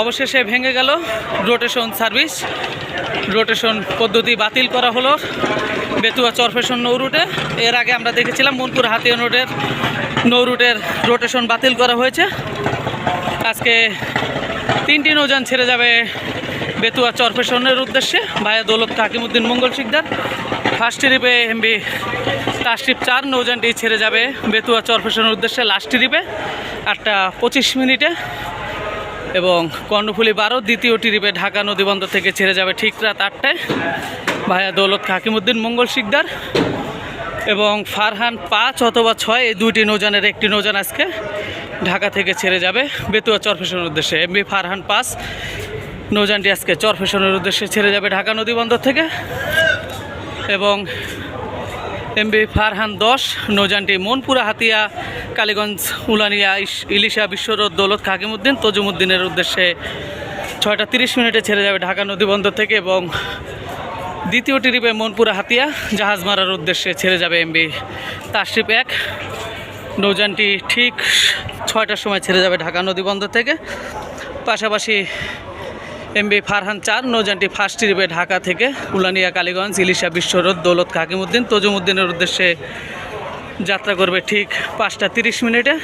অবশেষে ভেঙে গেল রোটেশন সার্ভিস। রোটেশন পদ্ধতি বাতিল করা হলো বেতুয়া চরফেশন নৌ রুটে। এর আগে আমরা দেখেছিলাম মনপুর হাতিয়া রোডের নৌ রুটের রোটেশন বাতিল করা হয়েছে। আজকে তিনটি নৌযান ছেড়ে যাবে বেতুয়া চরফেশনের উদ্দেশ্যে। ভাইয়া দৌলত কাকিমুদ্দিন মঙ্গল শিকদার, ফার্স্ট ট্রিপে এমবি লাস্ট ট্রিপ চার, নৌযানটি ছেড়ে যাবে বেতুয়া চরফেশনের উদ্দেশ্যে লাস্ট ট্রিপে আটটা পঁচিশ মিনিটে। এবং কর্ণফুলি বারো, দ্বিতীয় ট্রিপে ঢাকা নদীবন্দর থেকে ছেড়ে যাবে ঠিক রাত আটটায়। ভাইয়া দৌলত হাকিমুদ্দিন, মঙ্গল শিকদার এবং ফারহান পাঁচ অথবা ছয়, এই দুইটি নৌজানের একটি নৌজান আজকে ঢাকা থেকে ছেড়ে যাবে বেতুয়া চরফেশনের উদ্দেশ্যে। এমবি ফারহান পাঁচ নৌজানটি আজকে চরফেশনের উদ্দেশ্যে ছেড়ে যাবে ঢাকা নদীবন্দর থেকে এবং এমবি ফারহান দশ নৌযানটি মনপুরা, হাতিয়া, কালীগঞ্জ, উলানিয়া ইলিশা, বিশ্বরোড, দৌলত, খাকিমুদ্দিন, তজুমুদ্দিনের উদ্দেশ্যে ছয়টা তিরিশ মিনিটে ছেড়ে যাবে ঢাকা নদীবন্দর থেকে এবং দ্বিতীয় ট্রিপে মনপুরা, হাতিয়া, জাহাজ মারার উদ্দেশ্যে ছেড়ে যাবে এমবি তাশরিফ এক। নৌযানটি ঠিক ছয়টার সময় ছেড়ে যাবে ঢাকা নদীবন্দর থেকে। পাশাপাশি এমবি ফারহান চার, নৌজানটি ফার্স্ট ট্রিপে ঢাকা থেকে উলানিয়া, কালীগঞ্জ, ইলিশা বিশ্বরোদ দৌলত কাকিমুদ্দিন, তজুমুদ্দিনের উদ্দেশ্যে যাত্রা করবে ঠিক পাঁচটা তিরিশ মিনিটে।